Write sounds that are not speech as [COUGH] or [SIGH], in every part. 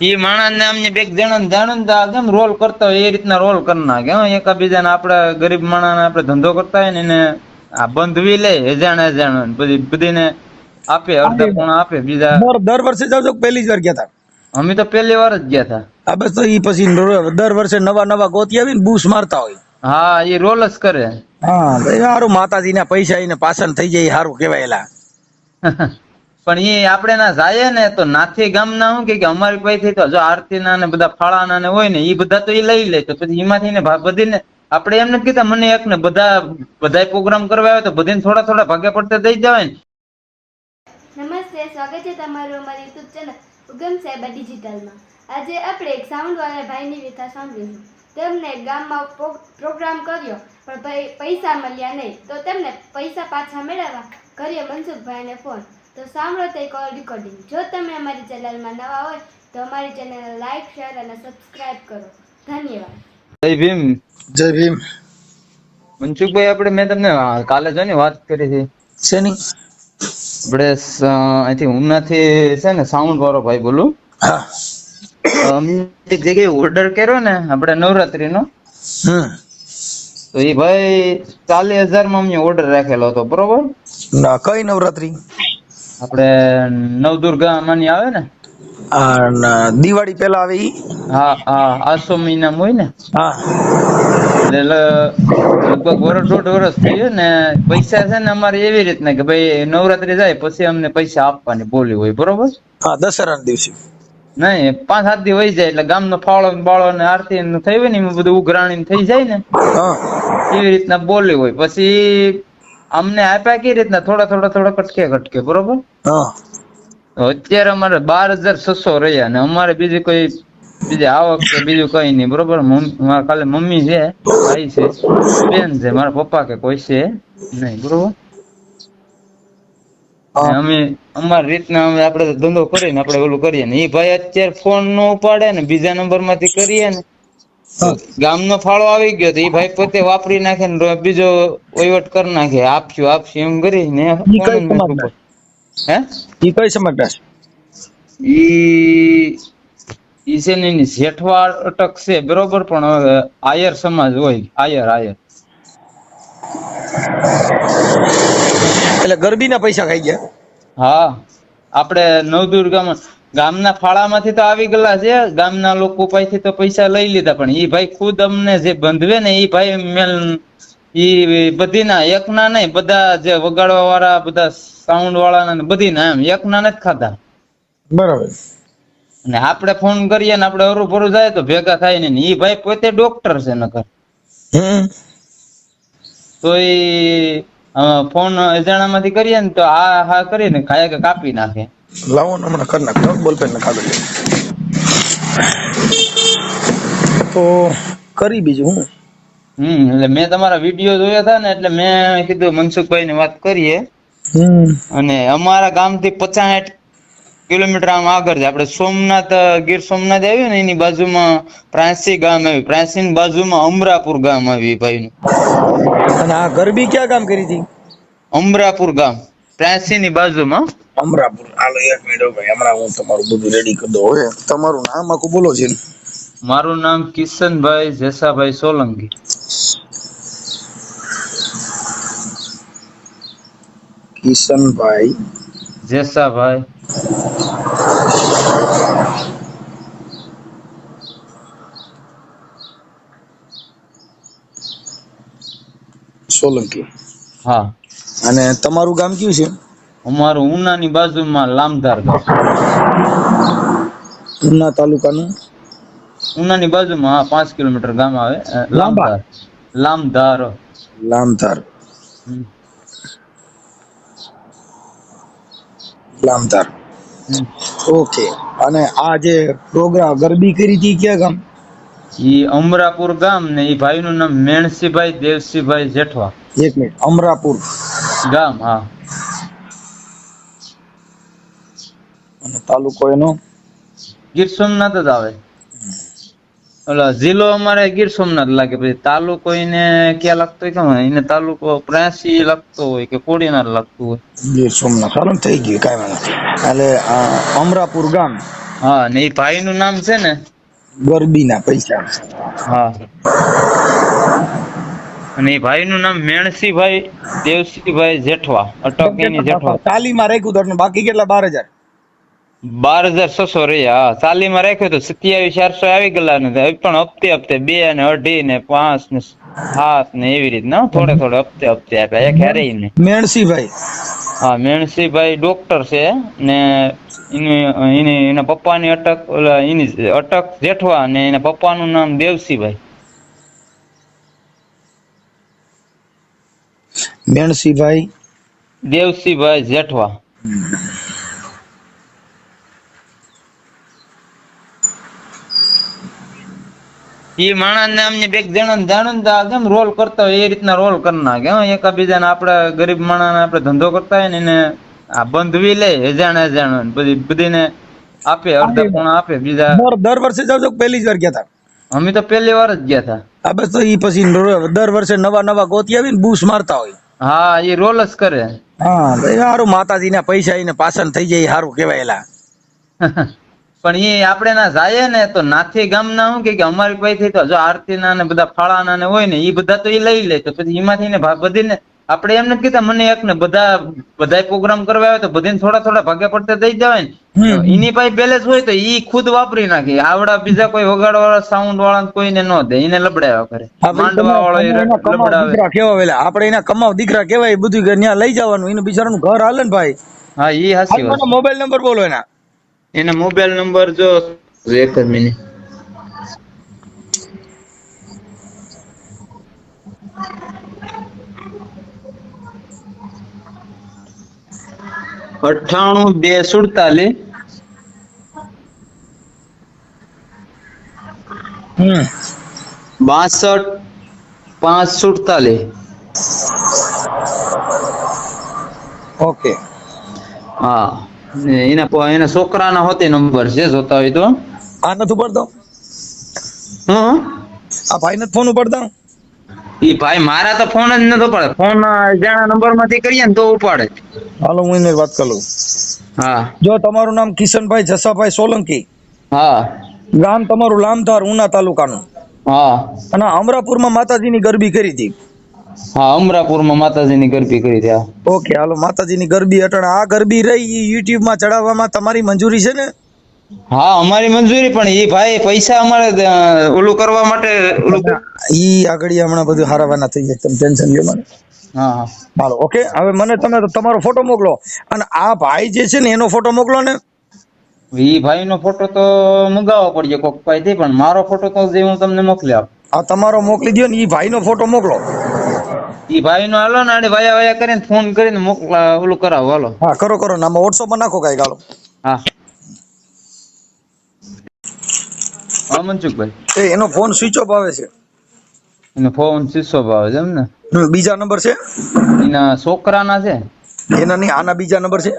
ઈ માણસ ને અમને બે જણા જાણે કેમ રોલ કરતા હોય? એ રીતના રોલ કરી નાખે. બીજા ને આપણે ગરીબ માણસ ને આપણે ધંધો કરતા હોય ને એને આ બંધવી લે અજાણ અજાણ પછી બધીને આપે અડધા પોણા આપે બીજા દર વર્ષે જાવ છો પહેલી જ વાર ગયા હતા અમે તો પહેલી વાર જ ગયા હતા આ બસ તો ઈ પછી દર વર્ષે નવા નવા ગોતી આવીને બૂસ મારતા હોય. હા એ રોલ જ કરે. હા સારું માતાજી ના પૈસા એને પાછળ થઈ જાય એ સારું કહેવાયેલા [LAUGHS] પણ એ આપણે ના જાય ને તો નાથી ગામ ના શું કે અમારી પાસેથી તો જો આરતી ના બધા ફાળાના ને હોય ને એ બધા તો એ લઈ લે તો પછી એમાંથી ને બધીને આપણે એમ નથી કીધા મને એક ને બધા બધા પ્રોગ્રામ કરવા આવે તો બધીને થોડા થોડા ભાગે પડતા દઈ જવાય ને. નમસ્તે, સ્વાગત છે તમારું અમારી યુટ્યુબ ચેનલ ઉગમ સાહેબા ડિજિટલમાં આજે આપણે એક સાઉન્ડ વાળા ભાઈની વ્યથા સાંભળીશું. તેમને ગામમાં પ્રોગ્રામ કર્યો, પણ પૈસા મળ્યા નહીં. તો તેમને પૈસા પાછા મેળવવા કર્યો મનસુખભાઈને ફોન તો સાંભળો તે કોલ રેકોર્ડિંગ જો તમે અમારી ચેનલમાં નવા હોય તો અમારી ચેનલને લાઈક શેર અને સબસ્ક્રાઇબ કરો. ધન્યવાદ. જય ભીમ. જય ભીમ. મનસુખભાઈ આપણે મેં તમને કાલે જો ને વાત કરી હતી. શેની? આપણે અહીંથી ઉનાથી છે ને સાઉન્ડ વાળો ભાઈ બોલું. હા. અમે એક જગ્યાએ ઓર્ડર કર્યો ને આપણે નવરાત્રીનો હમ. તો એ ભાઈ ચાલીસ હજારમાં અમને ઓર્ડર રાખેલો હતો બરોબર? ના કઈ નવરાત્રી? આપણે નવદુર્ગા માની આવે ને? દિવાળી પેલા આવે ઈ? હા હા આસો મહિના હોય ને? હા. એટલે લગભગ વર્ષ દોઢ વર્ષ થયું ને પૈસા છે ને અમારે એવી રીતના કે ભાઈ નવરાત્રી જાય પછી અમને પૈસા આપવાની બોલી હોય બરોબર? હા દશેરાના દિવસે. નહીં પાંચ સાત દિવસ વહી જાય એટલે ગામનો ફાળો બાળો ને આરતી થઈ હોય ને એમાં બધું ઉઘરાણી થઈ જાય ને એવી રીતના બોલી હોય. પછી અમને આપ્યા કઈ રીતના? થોડા થોડા થોડા કટકે કટકે બરોબર? અત્યારે અમારે બાર હજાર છસો રહ્યા ને અમારે બીજી કોઈ બીજી આવક કે બીજું કઈ નહીં બરોબર? મારા કાલે મમ્મી છે ભાઈ છે બેન છે મારા પપ્પા કે કોઈ છે નહીં બરોબર? અમે અમારી રીતના અમે આપણે ધંધો કરીને આપણે ઓલું કરીએ ને એ ભાઈ અત્યારે ફોન નો ઉપાડે ને બીજા નંબરમાંથી કરીએ ને. ગામનો ફાળો આવી ગયો તો એ ભાઈ પોતે વાપરી નાખે ને બીજો વહીવટ કરી નાખે. આપશું આપશું એમ કરી ને કઈ સમાજના? હે? ઈ કઈ સમાજના છે? ઈ ઈ છે ને એની અટક છે બરોબર? પણ હવે આયર સમાજ હોય આયર આયર. એટલે ગરબીના પૈસા ખાઈ ગયા? હા. આપણે નવદુર્ગામાં ગામના ફાળામાંથી તો આવી ગયેલા છે. ગામના લોકો પાસેથી તો પૈસા લઈ લીધા પણ એ ભાઈ ખુદ અમને જે બંધવે ને એ ભાઈ મેલ ઈ બધીના એકના નહીં બધા જે વગાડવા વાળા બધા સાઉન્ડ વાળા ને બધીના એમ એકના નથી ખાતા બરાબર. અને આપણે ફોન કરીએ ને આપણે અરું ભરું જાય તો ભેગા થાય ને એ ભાઈ પોતે ડોક્ટર છે નકર. તો એ ફોન અજાણામાંથી કરીએ ને તો આ હા કરીને ખાયા કે કાપી નાખે. લાવો ને હમણાં કરી નાખો. બોલપેન ને કાગળ તો કરી બીજું હું? હમ એટલે મેં તમારા વીડિયો જોયા હતા ને એટલે મેં કીધું મનસુખભાઈ ને વાત કરીએ. અને અમારા ગામથી પચાસ કિલોમીટર આમ આગળ છે. આપણે સોમનાથ ગીર સોમનાથ આવ્યું ને એની બાજુમાં પ્રાંસી ગામ આવ્યું પ્રાંસી ની બાજુમાં અમરાપુર ગામ આવ્યું ભાઈ અને આ ગરબી ક્યાં કામ કરી હતી? અમરાપુર ગામ. પ્રાંસી ની બાજુમાં. અમરાપુર. હાલો એક મિનિટ ભાઈ. હમણાં હું તમારું બધું રેડી કરી દઉં હવે તમારું નામ આખું બોલો છે. મારું નામ કિશનભાઈ જેસાભાઈ સોલંકી. કિશનભાઈ. જેસાભાઈ. સોલંકી. હા. અને તમારું ગામ કયું છે? અમારું ઉનાની બાજુમાં લામધાર ગામ. ઉના તાલુકાનું? ઉનાની બાજુમાં હા પાંચ કિલોમીટર ગામ આવે લાંબા? લામધાર. લામધાર. લામધાર. ઓકે. અને આ જે પ્રોગ્રામ ગરબી કરી હતી ક્યાં ગામ? ઈ અમરાપુર ગામ ને ઈ ભાઈ નું નામ મેણસીભાઈ દેવસીભાઈ જેઠવા. એક મિનિટ. અમરાપુર. ગામ હા. અને તાલુકો એનો? ગીર સોમનાથ જ આવે. ઓલા જિલ્લો અમારે ગીર સોમનાથ લાગે પછી તાલુકો એને ક્યાં લાગતો હોય કે એને તાલુકો પ્રાસી લાગતો હોય કે કોડીનાર લાગતું હોય? ગીર સોમનાથ. સારું થઈ ગયું કાંઈ વાંધો એટલે અમરાપુર ગામ. હા ને એ ભાઈ નું નામ છે ને? ગરબીના પૈસા. હા. અને એ ભાઈ નું નામ મેણસીભાઈ દેવસીભાઈ જેઠવા અટકી જેઠવા. તાલીમાં રાખ્યું તો બાકી કેટલા? બાર હજાર? બાર હજાર છસો રહ્યા. હા ચાલીમાં રાખ્યો તો સત્યાવીસ ચારસો આવી ગયેલા ને પણ હપ્તે હપ્તે બે ને અઢી ને પાંચ ને સાત ને એવી રીતના થોડે થોડે હપ્તે હપ્તે આપ્યા. એક હેરે ને મેણસીભાઈ. હા મેણસીભાઈ ડોક્ટર છે ને એની એની એના પપ્પાની અટક ઓલા એની અટક જેઠવા ને એના પપ્પાનું નામ દેવસીભાઈ. મેણસીભાઈ. દેવસીભાઈ જેઠવા. ઈ માણસ ને અમને બે જણા જાણો ને તો કેમ રોલ કરતા હોય? એ રીતના રોલ કરી નાખે હો. એકાબીજાને આપડે ગરીબ માણસ આપડે ધંધો કરતા હોય ને એને આ બંધવી લે અજાણ અજાણ. ને બધી બધીને આપે અડધા પોણા આપે બીજા દર વર્ષે જાવ છો પહેલી જ વાર ગયા હતા અમે તો પહેલી વાર જ ગયા હતા આ બસ તો ઈ પછી દર વર્ષે નવા નવા ગોતી આવીને બૂસ મારતા હોય. હા એ રોલ જ કરે. હા સારું માતાજી ના પૈસા એને પાછળ થઈ જાય સારું કેવાય એલા [LAUGHS] પણ એ આપણે ના જાય ને તો નાથી ગામના શું કે કે અમારી પાસેથી તો જો આરતીના ને બધા ફાળાના ને હોય ને એ બધા તો એ લઈ લે તો પછી એમાંથી ને બધીને આપણે એમ નથી કીધા મને એક ને બધા બધા પ્રોગ્રામ કરવા આવે તો બધીને થોડા થોડા ભાગે પડતે દઈ જવાય ને. એની પાસે બેલેન્સ હોય તો એ ખુદ વાપરી નાખે. આવડા બીજા કોઈ વગાડવા વાળા સાઉન્ડ વાળા કોઈને ન દે. એને લબડાવ્યા કરે. માંડવા વાળો લબડાવે. કેવા વેલા? આપણે એના કમાવ દીકરા કેવાય? બધું ત્યાં લઈ જવાનું. એનું બિચારાનું ઘર હાલે ને ભાઈ. હા એ હાસી મોબાઈલ નંબર બોલો એના. એના મોબાઈલ નંબર જો એક જ મિનિટ અઠાણું બે સુડતાલીસ. હમ. બાસઠ પાંચ સુડતાલીસ. ઓકે. હા. એના એના છોકરાના હોતે નંબર છે જોતા હોય તો. આ નથી પડતો હં? આ ભાઈ નથી ફોન ઉપાડતા? ઈ ભાઈ મારા તો ફોન જ નતો પડે ફોન જાણા નંબરમાંથી કરીએ ને તો ઉપાડે. હાલો હું એને વાત કરું. હા. જો તમારું નામ કિશનભાઈ જસાભાઈ સોલંકી. હા. ગામ તમારું લામધાર ઉના તાલુકાનું. હા. અને અમરાપુરમાં માતાજીની ગરબી કરી હતી. હા અમરાપુરમાં માતાજીની ગરબી કરી રહ્યા. ઓકે હાલો માતાજીની ગરબી અટણ આ ગરબી રહી યુટ્યુબમાં ચડાવવામાં તમારી મંજૂરી છે ને? હા અમારી મંજૂરી પણ એ ભાઈ પૈસા અમારે ઓલું કરવા માટે ઈ આગળ હમણાં બધું હારાવાના થઈ જાય તમે ટેન્શન લ્યો મને. હા હાલો ઓકે હવે મને તમે તમારો ફોટો મોકલો. અને આ ભાઈ જે છે ને એનો ફોટો મોકલો ને. ઈ ભાઈ નો ફોટો તો મંગાવવો પડશે કોક પાસેથી પણ મારો ફોટો તો જે હું તમને મોકલી આપ. આ તમારો મોકલી દો ને ઈ ભાઈનો ફોટો મોકલો. ઈ ભાઈ નો હાલો ને આડે વાયા વાયા કરીને ફોન કરીને મોકલા ઓલું કરાવો હાલો. હા કરો કરો ને આમાં વોટ્સઅપમાં નાખો કાંઈક હાલો. હા. હા મનસુખભાઈ. એ એનો ફોન સ્વિચ ઓફ આવે છે. એનો ફોન સ્વિચ ઓફ આવે છે એમ ને? બીજા નંબર છે? એના છોકરાના છે? એના નહીં આના બીજા નંબર છે?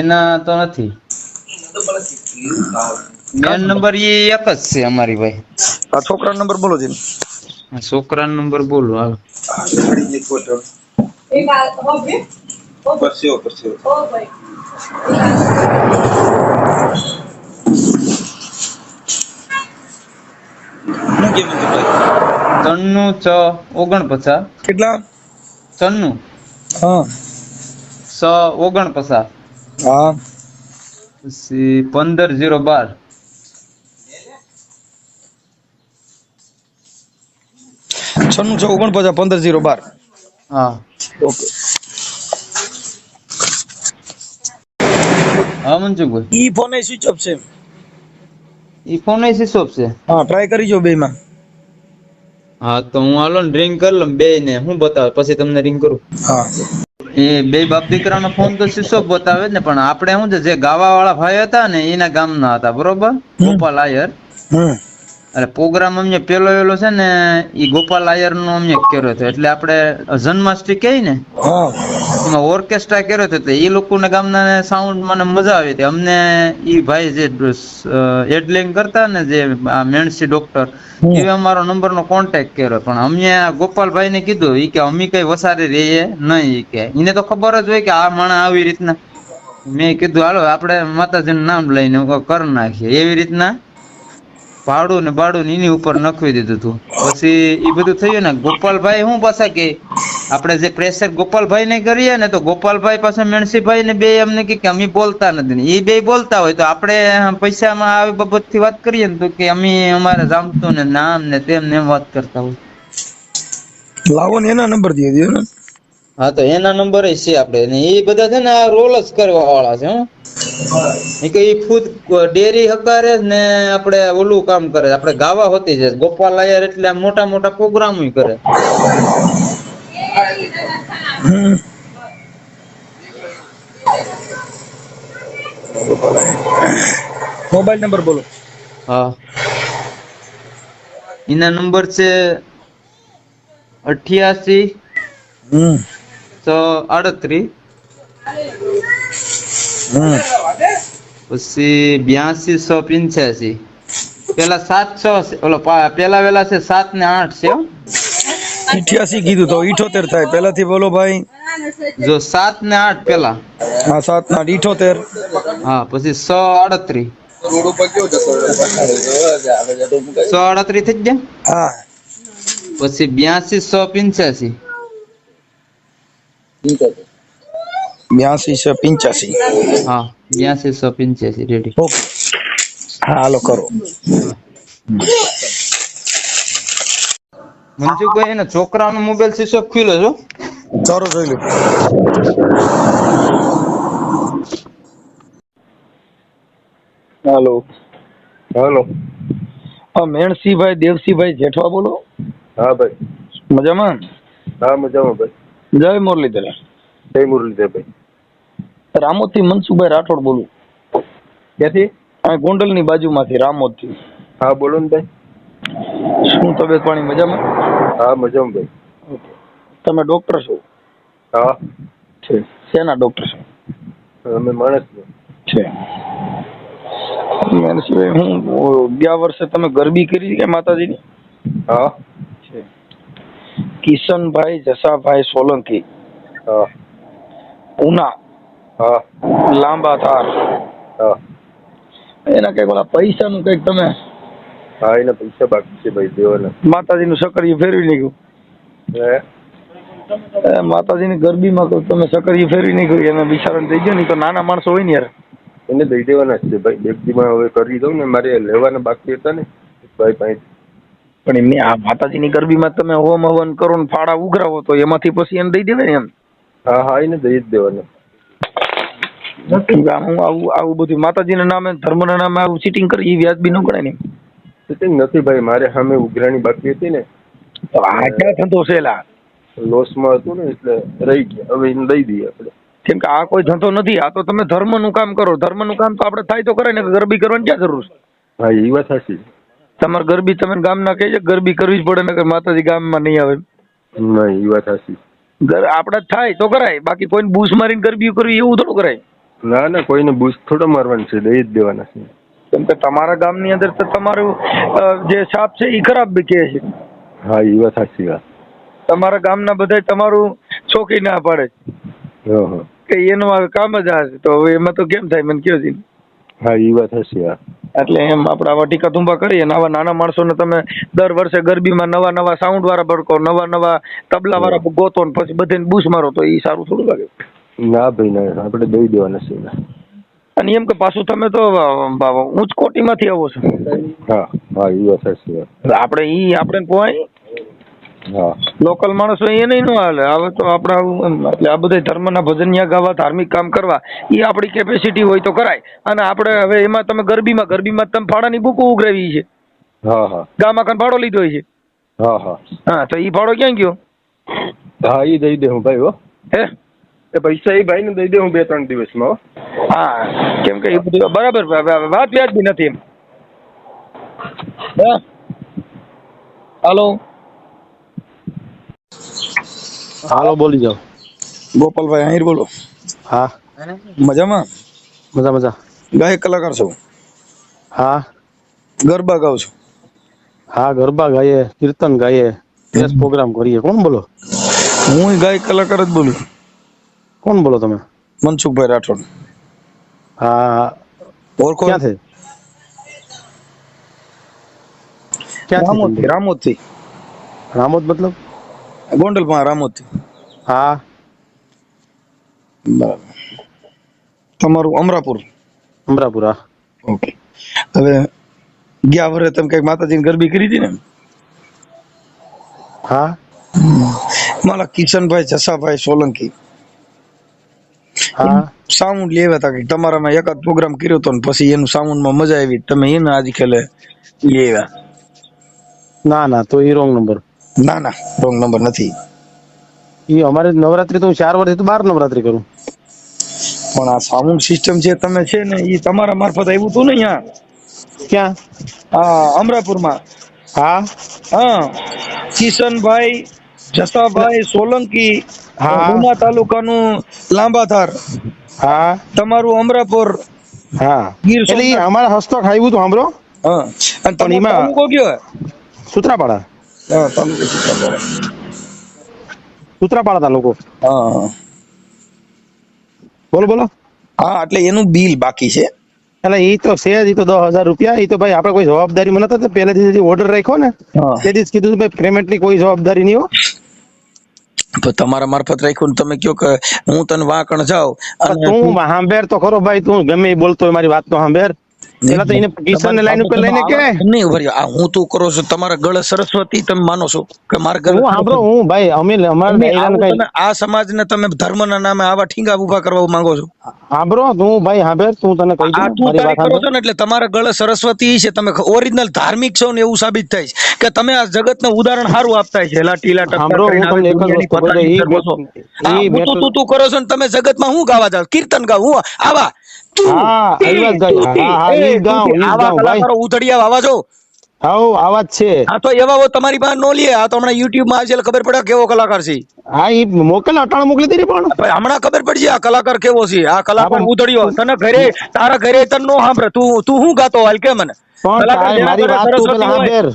એના તો નથી. મેન નંબર એ એક જ છે અમારી ભાઈ. આ છોકરાનો નંબર બોલો છે આ છોકરાનો નંબર બોલો હાલો. ત્રણનું છ ઓગણપચાસ. કેટલા? ત્રણનું હા. છ ઓગણપચાસ. હા. પછી પંદર જીરો બાર. છન્નું છ ઓગણપચાસ પંદર જીરો બાર. હા. ઓકે. હા મનસુખભાઈ. ઈ ફોન એ સ્વિચ ઓફ છે. ઈ ફોન એ ઓફ છે? હા ટ્રાય કરી જો બેમાં. હા તો હું હાલો ને રિંગ કરી લઉં બે ને હું બતાવે પછી તમને રિંગ કરું. હા. એ બે બાપ દીકરાનો ફોન તો શીશો બતાવે જ ને પણ આપણે શું છે જે ગાવા વાળા ભાઈ હતા ને એના ગામના હતા બરોબર? ગોપાલ આયર. હમ. એટલે પ્રોગ્રામ અમને પેલો એલો છે ને એ ગોપાલ આયર નો અમને કર્યો હતો. એટલે આપણે જન્માષ્ટમી કહી ને એમાં ઓર્કેસ્ટ્રા કર્યો હતો. તો એ લોકોના ગામના સાઉન્ડ મને મજા આવી હતી. અમને એ ભાઈ જે એડલિંગ કરતા ને જે આ મેણસી ડોક્ટર એ અમારો નંબર નો કોન્ટેક્ટ કર્યો. પણ અમને આ ગોપાલભાઈ ને કીધું એ કે અમે કઈ વસારી રહીએ નહીં કે. એને તો ખબર જ હોય કે આ માણસ આવી રીતના. મેં કીધું હાલો આપણે માતાજીનું નામ લઈને કરી નાખીએ. એવી રીતના ભાડું ને ભાડું એની ઉપર નખવી દીધું હતું પછી એ બધું થયું ને, ગોપાલભાઈ શું પાછા કે, આપણે જે પ્રેશર ગોપાલભાઈ ને કરીએ ને, તો ગોપાલભાઈ પાસે મેણસીભાઈ ને બે એમને કે અમે બોલતા નથી એ બે બોલતા હોય તો આપણે પૈસામાં આવી બાબતથી વાત કરીએ ને તો કે અમે અમારે જામતું ને નામ ને તેમ ને એમ વાત કરતા હોય. લાવો ને એના નંબર દે દો ને. હા તો એના નંબર છે આપણે. ને એ બધા છે ને આ રોલ જ કરવા વાળા છે હો. એ કે એ ખુદ ડેરી હકારે ને આપણે ઓલું કામ કરે. આપણે ગાવા હોતી છે. ગોપાલ આયર એટલે મોટા મોટા પ્રોગ્રામ કરે. મોબાઈલ નંબર બોલો. હા. એના નંબર છે અઠ્યાસી હમ. છ આડત્રીસ હમ. પછી બ્યાસી સો પંચ્યાસી. પેલા સાતસો છે ઓલો પેલા વેલા છે સાત ને આઠ છે ઇઠ્યાસી કીધું તો ઇઠોતેર થાય. પહેલાથી બોલો ભાઈ. જો સાત ને આઠ પેલા. હા સાત આઠ ઇઠોતેર. હા પછી સો આડત્રીસ સો આડત્રીસ થઈ ગયા? હા. પછી બ્યાસી સો પંચ્યાસી. બ્યાસી છે પિંચાસી હા બ્યાસી સો પંચ્યાસી રેડી ઓકે. હા હાલો કરો. મંજુભાઈ એના છોકરાનો મોબાઈલ શીશો ખુલ્લો છો ચારો જોઈ લો. હાલો. હાલો. હા. મેણસિંહભાઈ દેવસીભાઈ જેઠવા બોલો? હા ભાઈ. મજામાં? હા મજામાં ભાઈ. જય મુરલીધર. જય મુરલીધર ભાઈ રામોદથી મનસુખભાઈ રાઠોડ બોલું. ક્યાંથી? આ ગોંડલની બાજુમાંથી રામોદથી હા બોલો ને ભાઈ. શું તબિયત પાણી મજામાં? હા મજામાં ભાઈ. તમે ડોક્ટર છો? હા. છે. શેના ડોક્ટર છો? અમે માણસ છે. હું ગયા વર્ષે તમે ગરબી કરી કે માતાજીની? હા. કિશનભાઈ જસાભાઈ સોલંકી. ઉના લાંબા તાર. એના કંઈક ઓલા પૈસાનું કંઈક તમે હા એના પૈસા બાકી છે ભાઈ દેવાના. માતાજીનું સકરિયું ફેરવી નાખ્યું. હે? એ માતાજીની ગરબીમાં તો તમે સકરિયું ફેરવી નાખ્યું એને બિચારા થઈ ગયો ને તો નાના માણસો હોય ને યાર. એને દઈ દેવાના જ છે ભાઈ બેગડીમાં હવે કરી દઉં ને મારે લેવાના બાકી હતા ને ભાઈ પાસે પણ એમની આ માતાજીની ગરબીમાં તમે હોમ હવન કરો ને ફાળા ઉઘરાવો તો એમાંથી પછી એને દઈ દેવાય ને એમ. હા હા એને દઈ જ દેવાના. હું આવું આવું બધું માતાજીના નામે ધર્મના નામે આવું ચીટિંગ કરી એ વ્યાજબી ન ગણાય ને ચીટિંગ નથી ભાઈ મારે સામે ઉઘરાણી બાકી હતી ને. તો આ ક્યાં ધંધો છે લા? લોસમાં હતું ને એટલે રહી ગયા. હવે એને દઈ દઈએ આપણે. કેમ કે આ કોઈ ધંધો નથી આ તો તમે ધર્મનું કામ કરો. ધર્મનું કામ તો આપણે થાય તો કરે ને ગરબી કરવાની ક્યાં જરૂર છે? હા એ વાત સાચી તમારે ગરબી તમે ગામના કહે છે ગરબી કરવી જ પડે ને માતાજી ગામમાં નહીં આવે. નહીં એ વાત સાચી. આપડે જ થાય તો કરાય. બાકી કોઈને બૂસ મારીને ગરબી કરવી એવું થોડું કરાય. ના ના કોઈને બૂસ થોડો મારવાનું છે દઈ જ દેવાના છે. કેમ કે તમારા ગામની અંદર તો તમારું જે સાપ છે એ ખરાબ બી કહે છે. હા એ વાત સાચી વાત. તમારા ગામના બધા તમારું છોકી ના પાડે. કે એનું કામ જ આ છે. તો હવે એમાં તો કેમ થાય મને કયો છે હા એ વાત હશે હા. એટલે એમ આપણે આવા ટીકા તુંબા કરીએ અને આવા નાના માણસોને તમે દર વર્ષે ગરબીમાં નવા નવા સાઉન્ડ વાળા ભડકો નવા નવા તબલા વાળા ગોતો ને પછી બધાને બૂસ મારો તો એ સારું થોડું લાગે. ના ભાઈ ના આપણે દઈ દેવાના છે અને એમ કે પાછું તમે તો ઊંચ કોટીમાંથી આવો છો. હા હા એ વાત સાચી આપણે ઈ આપણે હા લોકલ માણસો એ નહીં નો હાલે. હવે તો આપણા એટલે આ બધા ધર્મના ભજનિયા ગાવા ધાર્મિક કામ કરવા એ આપણી કેપેસિટી હોય તો કરાય. અને આપણે હવે એમાં તમે ગરબીમાં ગરબીમાં તમે ફાળાની બુકો ઉઘરાવી છે. હા હા. ગામમાં કાન ફાળો લીધો છે. હા હા. હા તો એ ફાળો ક્યાં ગયો? હા એ દઈ દે હું ભાઈ હો. હે? એ પૈસા એ ભાઈને દઈ દે હું બે ત્રણ દિવસમાં હો. કેમ કે એ બધું બરાબર વાત વ્યાજબી નથી એમ. હા? હાલો? હાલો બોલી જાઓ. ગોપાલભાઈ અહીં બોલો. હા. મજામાં? મજા મજા. ગાયક કલાકાર છો? હા. ગરબા ગાવ છો? હા ગરબા ગાઈએ કીર્તન ગાઈએ ડ્રેસ પ્રોગ્રામ કરીએ. કોણ બોલો? હું ગાયક કલાકાર જ બોલું. કોણ બોલો તમે? મનસુખભાઈ રાઠોડ. હા. ઓળખો? ક્યાં છે ક્યાં રામોદ રામોદથી રામોદ મતલબ? ગોંડલમાં રામોદથી હા. બરાબર. તમારું અમરાપુર? અમરાપુર. હા ઓકે. હવે ગયા વર્ષે તમે કંઈક માતાજીની ગરબી કરી હતી ને? હા. મારા કિશનભાઈ જસાભાઈ સોલંકી. હા. સાઉન્ડ લેવા હતા કે તમારામાં એકાદ પ્રોગ્રામ કર્યો હતો ને પછી એનું સાઉન્ડમાં મજા આવી. તમે એને આજ ખેલે લેવા ના ના તો એ રોંગ નંબર. ના ના રોંગ નંબર નથી. એ અમારે નવરાત્રી તો હું ચાર વર્ષથી તો બાર નવરાત્રી કરું. પણ આ સાઉન્ડ સિસ્ટમ છે તમે છે ને એ તમારા મારફત આવ્યું હતું ને અહીંયા? ક્યાં? આ અમરાપુરમાં. હા? હા કિશનભાઈ જસાભાઈ સોલંકી હા. ઉના તાલુકાનું લાંબાધાર. હા? તમારું અમરાપુર. હા. ગીર એટલે અમારા હસ્તક આવ્યું હતું સાંભળો. હા. અને તમે કયો? સુત્રાપાડા. સુત્રાપાડા તાલુકો? લોકો હા. બોલો બોલો. હા એટલે એનું બિલ બાકી છે. એટલે એ તો છે જ ઈ તો દસ હજાર રૂપિયા એ તો ભાઈ આપણે કોઈ જવાબદારી મને તો પહેલેથી જે ઓર્ડર રાખ્યો ને. તેથી જ કીધું ભાઈ પેમેન્ટની કોઈ જવાબદારી નહીં તો તમારા મારફત રાખ્યું ને તમે કયો કે હું તને વાંકણ જાઉં તું સાંભેર તો ખરો ભાઈ તું ગમે બોલતો હોય મારી વાત તો સાંભેર પેલા તો એને કિશન લાઈન ઉપર લઈને કે નહીં ઊભા આ હું તું કરો છો તમારા ગળે સરસ્વતી તમે માનો છો કે મારા ગળે હું સાંભળો હું ભાઈ અમે અમારા તમે ડાયરાને આવું કઈ તમે આ સમાજને તમે ધર્મના નામે આવા ઠીંગા ઊભા કરવા માંગો છો? સાંભળો તું ભાઈ સાંભેર તું તને કહી દઉં તું તારી કરો છો ને એટલે તમારા ગળે સરસ્વતી છે તમે ઓરિજિનલ ધાર્મિક છો ને એવું સાબિત થાય છે કે તમે આ જગતને ઉદાહરણ સારું આપતા છે લાટી લાટા સાંભળો, હું તમને એક જ વસ્તુ કહી દઉં, ઈ હા, ઈ હું તું તું કરો છો ને તમે જગતમાં હું ગાવા જાવ? કીર્તન ગાવ હું આવા. હા. હા, હા, ઈ ઈ ભાઈ. ઉતડિયા છો હાઉ આવાજ છે. આ તો એવા તમારી પાસે નો લે. આ તો હમણાં યુટ્યુબમાં આજે ખબર પડે કેવો કલાકાર છે. હા ઈ મોકલ અટાણ મોકલી દે પણ. હમણાં ખબર પડશે આ કલાકાર કેવો છે. આ કલાકાર ઉધડ્યો. તને ઘરે તારા ઘરે તને નો સાંભળે. તું તું શું ગાતો હાલ કે મને?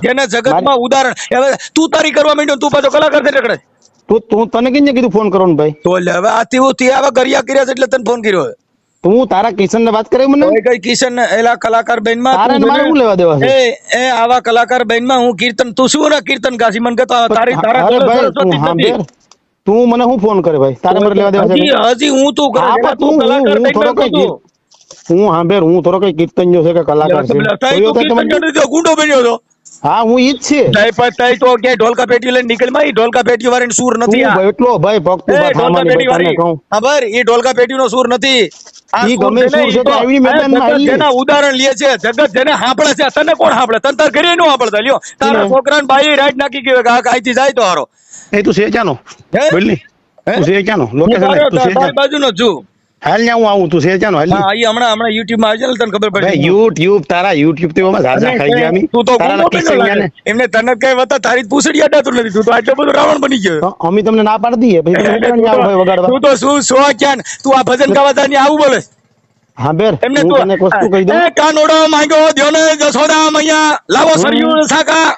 જેના જગતમાં ઉદાહરણ. હવે તું તારી કરવા માંડ્યો તું પાછો કલાકાર થઈ રખડે. તું તું તને કીને કીધું ફોન કરવાનો ભાઈ? તો લે હવે આ તેવું તે આવા ગરિયા કર્યા છે એટલે તને ફોન કર્યો તું તારા કિશન ને વાત કરી મને? કઈ કિશન એલા કલાકાર બેનમાં મારે શું લેવા દેવા છે? એ આવા કલાકાર બેનમાં હું કીર્તન તું શું ના કીર્તન ગાસી મને કહેતો તારી તારા તું મને શું ફોન કરે ભાઈ? તારે મને લેવા દેવા છે? હજી હું હા, તું કલાકાર હું તું. હું થોડો કઈ કીર્તન છે કે કલાકાર છે. ગુંડો બન્યો હતો હા હું ઈ જ છે. તઈ પર તઈ તો કે ઢોલકા પેટી લઈને નીકળમાં ઢોલકા પેટી વાળાને સૂર નથી આ. એટલો ભાઈ ભક્ત ઢોલકા પેટી ભાઈ વાળી ખબર ઈ ઢોલકા સૂર નથી. ઈ ગમે સૂર છે તો આવી મેદાનમાં જગત હાલી. જેના ઉદાહરણ લે છે જગત જેને સાંભળે છે તને કોણ સાંભળે? તને તાર ઘરે નો સાંભળતા. લ્યો તારા છોકરા છોકરાને બાઈ રાઈટ નાખી ગયો કે આ જાય તો હારો. એ તું છે ક્યાંનો? બોલની તું છે ક્યાંનો? લોકેશન તું છે? બાજુનો છું. હાલ ને હું આવું તું છે ક્યાંનો હાલ. હા હમણાં હમણાં યુટ્યુબમાં આવજે ને તને ખબર પડે યુટ્યુબ તારા યુટ્યુબથી ઓમાં ઝાઝા ખાઈ ગયા અમે. તું તો તારા કિસ્સે એમને તને કઈ વતા તારી પૂછડી અડાતું નથી. તું તો આટલો બધો રાવણ બની ગયો. અમે તમને ના પાડી દઈએ પછી તમે કેમ આવો ભાઈ વગાડવા તું તો શું સો ક્યાં તું આ ભજન ગાવા તારની આવું બોલે? હા બેર એમને તું તને એક વસ્તુ કહી દઉં. કાનોડો માંગ્યો દ્યોને જસોદા મૈયા લાવો સરયું સાકા.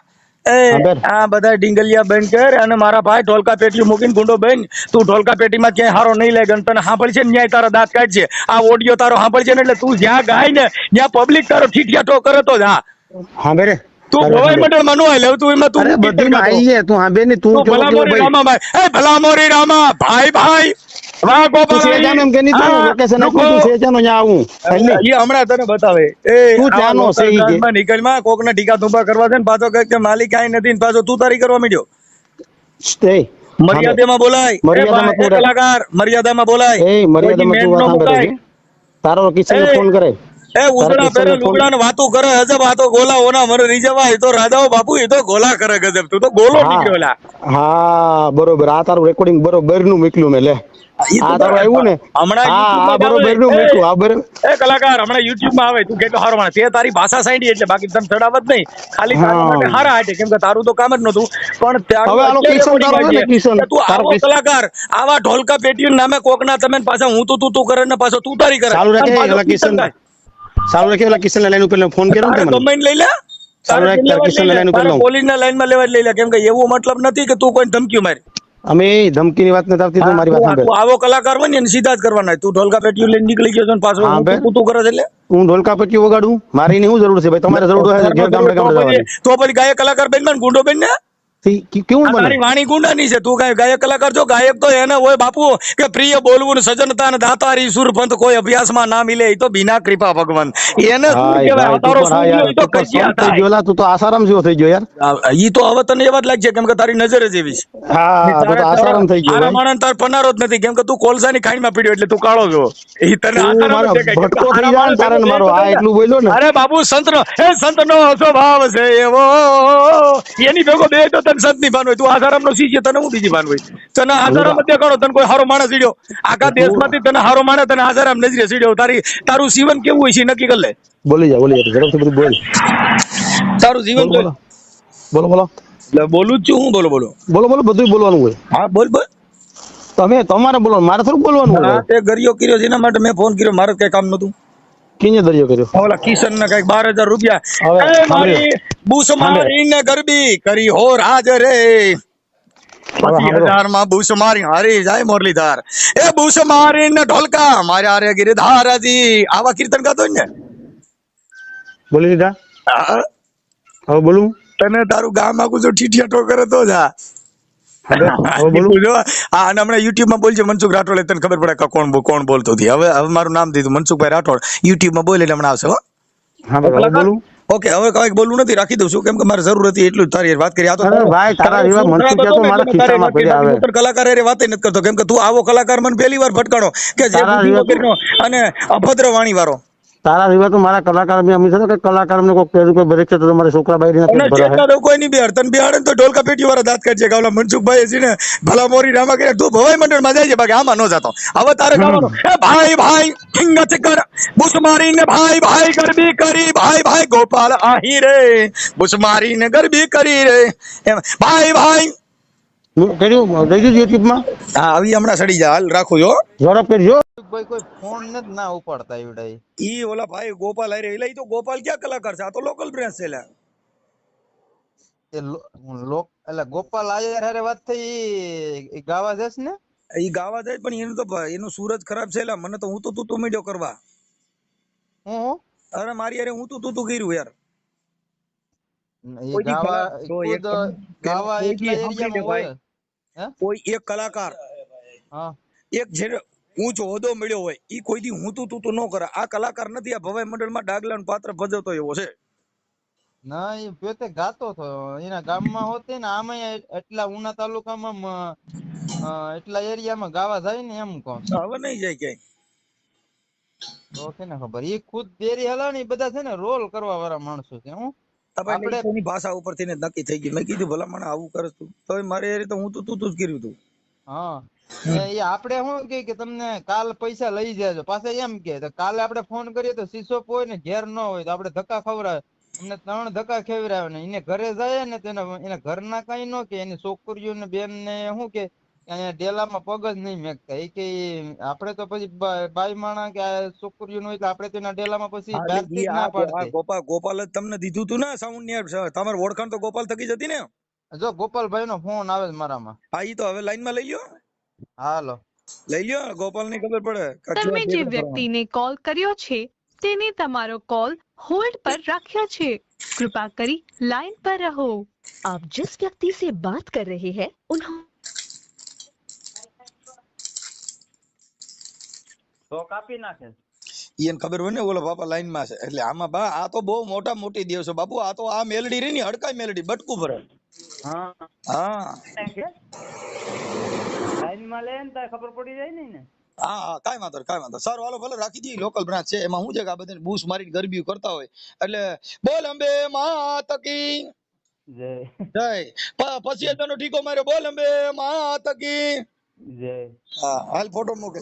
આ બધા ડીંગલિયા બંધ કર અને મારા ભાઈ ઢોલકા પેટી મૂકીને ગુંડો બેન તું ઢોલકા પેટીમાં ક્યાંય હારો નહીં લાગે ગણ તને સાંભળશે ને ન્યાય તારા દાંત કાઢશે આ ઓડિયો તારો સાંભળશે ને એટલે તું જ્યાં ગાય ને ત્યાં પબ્લિક તારો ઠીઠિયાટો કરે તો જા. હા બેરે તું ભવાઈ મંડળમાં નો આલે તું એમાં તું બધું. આવીએ તું. તું ભલા મોરી રામા એ ભલા મોરી રામા ભાઈ ભાઈ. વાહ તું છે ગોપાલ જાનો એમ કે નહીં તું લોકેશન આપ્યું તું છે ન્યા આવું? એ હમણાં તને બતાવે. એ તું ત્યાંનો છે ઈ કે. ગામમાં કોકના ટીકા તુંબા કરવા છે ને પાછો કહે કે માલિક કાંઈ નથી ને પાછો તું તારી કરવા માંડ્યો. એ, મર્યાદામાં બોલાય. મર્યાદામાં તું કલાકાર મર્યાદામાં બોલાય. એ મર્યાદામાં તું વાત નો સાંભળે મુકાય. છે તારો કિશન ફોન કરે. એ તારા વાતો કરે હજબ વાતો ગોલા ઓના મરે રીજવા તો રાજાઓ બાપુ એ તો ગોલા કરે ગજબ. તું તો ગોલો. નીકળ્યો હા બરોબર. આ તારું રેકોર્ડિંગ બરોબરનું મોકલ્યું મેં લે. કલાકાર હમણાં યુટ્યુબમાં આવે. કિશન ને, કિશન. કિશન. ઢોલકા પેટીયું નામે તમે ને પાછા હું તું તું તું કરે ને પાછો તું તારી કરે. સારું રાખે કિશન. રાખે કિશન લાઈન ઉપર ફોન કર્યો ને લઈ લે? સારું રાખ, ઉપર પોલીસ ના લાઈનમાં લેવા જ લઈ લે. કેમ કે એવું મતલબ નથી કે તું કોઈ ધમકી મારી. અમે ધમકીની વાત નથી આવતી મારી વાત સાંભળ. આવો કલાકાર હોય ને સીધા જ કરવાના તું ઢોલકા પેટી લઈને નીકળી ગયો છો ને પાછો હું તું કરે એટલે? હું ઢોલકા પેટી વગાડું? મારી ની શું જરૂર છે ભાઈ? તમારે જરૂર હોય તો પછી- ગાયક કલાકાર બેનમાં ગુંડો બેન ને? કેવું તારી વાણી ગુંડાની છે. તું કઈ ગાયક કલાકાર છો. ગાયક તો એને હોય બાપુ. કે પ્રિય બોલવું સજનતા ને દાતારી સુર કોઈ અભ્યાસમાં ના મિલે એ તો બિના કૃપા ભગવાન. એને શું હાય કહેવાય? ભાઈ, તું અવતારો પણ હા શું યાર, ઈ તો તું પણ કજિયા સંત થઈ ગયો લા, આસારામ જેવો થઈ ગયો યાર. ઈ તો હવે તને એવા જ લાગશે કેમ કે તારી નજર જ એવી છે. હા તો આસારામ થઈ ગયો તારા તાર પનારો જ નથી કેમ કે તું કોલસાની ખાણીમાં પીડ્યો એટલે તું કાળો ગયો ઈ તને આસારામ ભટકો થઈ જાય તારે મારો આ એટલું બોલ્યો ને. અરે બાબુ સંત નો એ સંત નો સ્વભાવ છે એવો. એની ભેગો બે તો તને સંતની ભાન હોય તું આસારામ નો શિષ્ય તને હું બીજી ભાન હોય? તને આસારામ જ દેખાડો તને કોઈ હારો માણસ સીડ્યો. આખા દેશમાંથી તને હારો માણસ તને આસારામ નજરે સીડ્યો. તારી તારું જીવન કેવું હોય છે? નક્કી કરી લે. બોલી જા બોલી જા ઝડપથી બધું બોલ. તારું જીવન બોલો બોલો. એટલે બોલું જ છું હું બોલો બોલો. બોલો બોલો બધું બોલવાનું હોય. હા બોલ બોલ. તમે તમારે બોલો મારે થોડું બોલવાનું હોય. હા તે ગરિયો કર્યો છે એના માટે મેં ફોન કર્યો મારે કઈ કામ નતું કિને દરિયો કર્યો. ઓલા કિશન ને કંઈક બાર હજાર રૂપિયા. સાંભળ્યો. મારી ને ગરબી કરી હો રાજ રે. હજારમાં બૂસ મારી હારી જાય મુરલીધર. એ બૂસ મારીને ઢોલકા માર્યા રે ગિરધારજી આવા કીર્તન ગાતો ને? બોલી દીધા? હા, હવે બોલું? તને તારું ગામમાં જો ઠીઠિયા ઠોકરે તો જા. [LAUGHS] અને હમણાં યુટ્યુબમાં બોલજો મનસુખ રાઠોડ તને ખબર પડે કે કોણ કોણ બોલતો હતી. હવે હવે મારું નામ દીધું મનસુખભાઈ રાઠોડ. યુટ્યુબમાં બોલે એટલે હમણાં આવશે હો. ઓકે હવે કઈ બોલવું નથી રાખી દઉં છું. કેમ કે મારે જરૂર હતી એટલું તારી વાત કરી. આ તો ભાઈ, તારા તારો મનસુખ તો મારા ખિસ્સામાં પડ્યા નથી. હવે. હું તને કલાકાર હારે વાત નથી કરતો. કેમ કે તું આવો કલાકાર મને પહેલી વાર ફટકાણો કે જે અને અભદ્ર વાણી વાળો તારા સિવાય તો મારા કલાકાર બી અમી છે ને કે કલાકાર ને કોઈ કહેલું કે બ્રેક છે તો તમારે છોકરા બાઈ અને ભરા ચેતના તો કોઈ નહીં બિહાર તને બિહાડે તો ઢોલકા પેટી વાળા દાંત કાઢશે કે ઓલા મનસુખભાઈ છે ને ભલા મોરી રામા કે તું ભવાઈ મંડળમાં જાય છે બાકી આમાં ન જતો. હવે તારે ગાવાનો એ ભાઈ ભાઈ હિંગત કર. બુસ મારીને ભાઈ ભાઈ ગરબી કરી ભાઈ ભાઈ ગોપાલ આહી રે બુસ મારીને ગરબી કરી રે. ભાઈ ભાઈ કર્યું? દઈ દીધું હા આવી હમણાં સડી જા. હાલ રાખો જો. ઝડપ કરજો. ભાઈ કોઈ ફોન ને જ ના ઉપાડતા એવડા ઈ. ઈ ઓલા ભાઈ ગોપાલ આરે એટલે ઈ તો ગોપાલ ક્યાં કલાકાર છે? આ તો લોકલ બ્રાન્ચ છે લ્યા એ લોક એટલે ગોપાલ આયર હારે વાત થઈ ઈ- ઈ ગાવા જશ ને? ઈ ગાવા જાય પણ એનું તો એનું સુરજ ખરાબ છે લ્યા મને તો હું તો તું તું મીડિયો કરવા. હું હું? અરે મારી અરે હું તું તું તું કર્યું યાર. ગાવા ગાવા એટલા એરિયામાં હોય. કોઈ એક કલાકાર એક જે ઊંચો હોદ્દો મળ્યો હોય એ કોઈ દી હું તું તું ન કરે. આ કલાકાર નથી આ ભવાઈ મંડળમાં ડાગલાનું પાત્ર ભજવતો એવો છે. ના એ પોતે ગાતો હતો એના ગામમાં હોતે ને આમાં એટલા ઉના તાલુકામાં એટલા એરિયામાં ગાવા જાય ને એમ કહો હવે નહીં જાય ક્યાંય. તો છે ને ખબર? એ ખુદ દેરી ઈ બધા છે ને રોલ કરવા વાળા માણસો છે હું. આપણે એની ભાષા ઉપરથી ને નક્કી થઈ ગયું મેં કીધું ભલા મને આવું કરે તું. તો મારે એ રીતે હું તો તું તું જ કર્યું તું. હા. એ આપણે શું કે કે તમને કાલ પૈસા લઈ જાજો. પાછા એમ કે તો કાલે આપણે ફોન કરીએ તો સીસોપ હોય ને ઘેર ન હોય તો આપણે ધક્કા ખવડાવે. અમને ત્રણ ધક્કા ખવડાવે ને એને ઘરે જાય ને તેને એના ઘરના કઈ ન કે એની છોકરીઓ ને બેન ને શું કે અહીંયા ડેલામાં પગ નહીં મેકતા. એ કે આપણે તો પછી બાઈ માણા કે છોકરીઓનું એટલે આપણે તો એના ડેલામાં પછી ગોપાલ ગોપાલ જ તમને દીધું તું ને સાઉન્ડની તમારે ઓળખાણ તો ગોપાલ થકી જતી ને? જો ગોપાલભાઈ નો ફોન આવે છે મારામાં. હા ઈ તો હવે લાઈન લઈ લ્યો. હાલો. લઈ લ્યો ગોપાલની ખબર પડે. તમે જે વ્યક્તિને કોલ કર્યો છે તેને તમારો કોલ હોલ્ડ પર રાખ્યો છે. કૃપા કરી લાઈન પર રહો. આપ જિસ વ્યક્તિ સે બાત કર રહે હૈ ઉન્હોં તો કાપી નાખે. એને ખબર હોય ને ઓલો બાપા લાઈનમાં છે. એટલે આમાં બા આ તો બહુ મોટા મોટી દેવ છે બાપુ. આ તો આ મેલડી રહી ને હડકાઈ મેલડી બટકું ભરે. હા. હા. લાઈનમાં લે ને ખબર પડી જાય ને. હા હા કાંઈ વાંધો કાંઈ વાંધો સારું હાલો ભલે રાખી દઈએ. લોકલ બ્રાન્ચ છે. એમાં શું છે કે આ બધાને બૂસ મારીને ગરબી કરતા હોય. એટલે બોલ અંબે માતકી જય. જય. પછી એનો ઠીકો માર્યો. બોલ અંબે માતકી જય. હા હાલ ફોટો મૂકે.